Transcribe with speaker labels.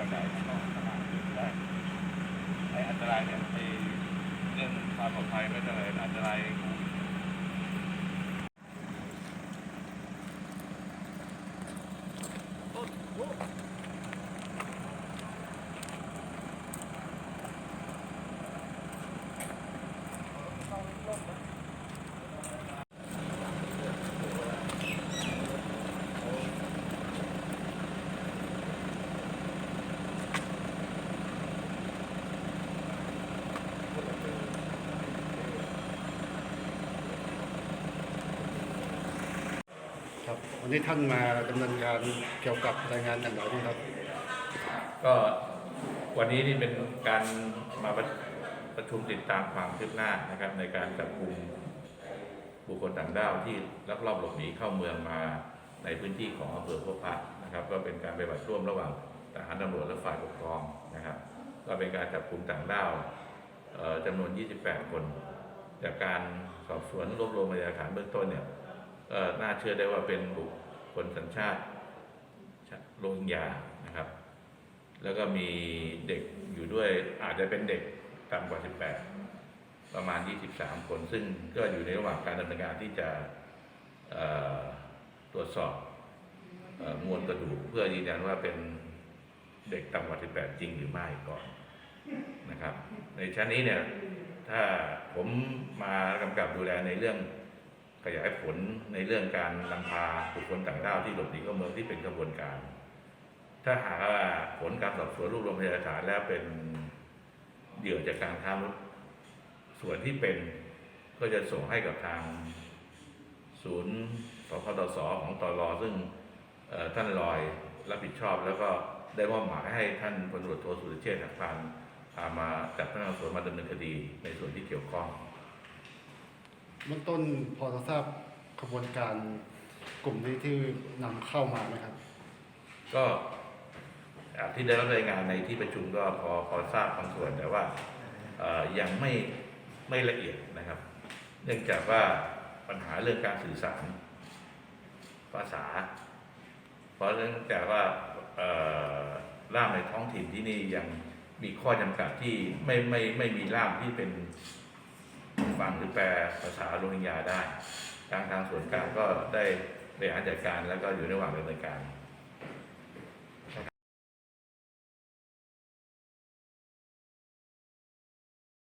Speaker 1: ระแสมันต้องสามารถอยู่ได้ไอ้อันตรายเนี่ยไอ้เรื่องความปลอดภัยไม่เท่าไหร่อันตราย
Speaker 2: ครับ วันนี้ท่านมาดำเนินการเกี่ยวกับรายงานอย่างไรบ้างครับ
Speaker 1: ก็วันนี้นี่เป็นการมาประประชุมติดตามความคืบหน้านะครับในการจับกลุ่มบุคคลต่างด้าวที่ลักลอบหลบหนีเข้าเมืองมาในพื้นที่ของอำเภอพบพระนะครับ ก็เป็นการไปบัติร่วมระหว่างทหารตำรวจและฝ่ายปกครองนะครับ ก็เป็นการจับกลุ่มต่างด้าวจำนวน 28 คน จากการสอบสวนรวบรวมพยานหลักฐานเบื้องต้นเนี่ย น่าเชื่อได้ว่าเป็นบุคคลสัญชาติโรฮิงญานะครับ แล้วก็มีเด็กอยู่ด้วยอาจจะเป็นเด็กต่ำกว่า 18 ประมาณ 23 คน ซึ่งก็อยู่ในระหว่างการดำเนินการที่จะตรวจสอบอมวลกระดูกเพื่อยืนยันว่าเป็นเด็กต่ำกว่า 18 จริงหรือไม่ก่อนนะครับ ในชั้นนี้เนี่ย ถ้าผมมากำกับดูแลในเรื่อง ขยายผลในเรื่องการนำพาบุคคลต่างด้าวที่หลบหนีเข้าเมืองที่เป็นกระบวนการ ถ้าหากว่าผลการสอบสวนรวบรวมพยานหลักฐานแล้วเป็นเหยื่อจากการค้ามนุษย์ส่วนที่เป็นก็จะส่งให้กับทางศูนย์สพตสของตรซึ่งท่านลอยรับผิดชอบ แล้วก็ได้มอบหมายให้ท่านพลตรวจโทสุรเชษฐ์หักพานพามาจับพนักงานสอบสวนมาดำเนินคดีในส่วนที่เกี่ยวข้อง
Speaker 2: บื้องต้นพอจะทราบขบวนการกลุ่มนี้ที่นำเข้ามาไหมครับ
Speaker 1: ก็อ่าที่ได้รับรายงานในที่ประชุมก็พอพอทราบบางส่วนแต่ว่าเอ่อยังไม่ไม่ละเอียดนะครับ เนื่องจากว่าปัญหาเรื่องการสื่อสารภาษา เพราะเนื่องจากว่าเอ่อล่ามในท้องถิ่นที่นี่ยังมีข้อจำกัดที่ไม่ไม่ไม่มีล่ามที่เป็น ฟังหรือแปลภาษาโรฮิงญาได้ ทางทางส่วนกลางก็ได้บริหารจัดการแล้วก็อยู่ในระหว่างดำเนินการ